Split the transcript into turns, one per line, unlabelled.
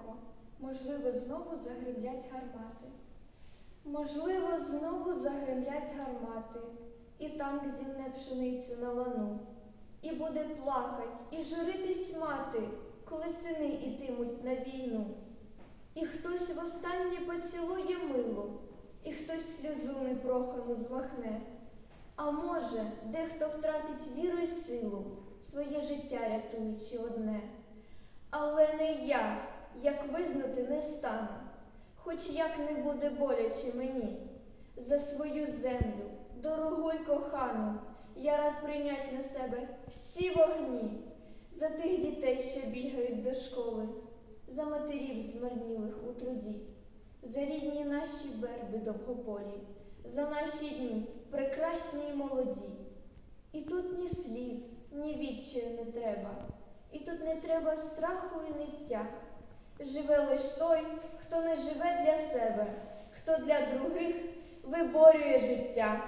тихенько, можливо, знову загримлять гармати. Можливо, знову загримлять гармати, і танк зімне пшеницю на лану. І буде плакать, і журитись мати, коли сини ітимуть на війну. І хтось востаннє поцілує мило, і хтось сльозу непрохану змахне. А може, дехто втратить віру й силу, своє життя рятуючи одне. Але не я, як визнати не стану, хоч як не буде боляче мені. За свою землю, дорогу й кохану, я рад прийнять на себе всі вогні, за тих дітей, що бігають до школи, за матерів змарнілих у труді, за рідні наші верби довгополі, за наші дні прекрасні й молоді. І тут ні сліз, ні відчаю не треба, і тут не треба страху і ниття. Живе лиш той, хто не живе для себе, хто для других виборює життя.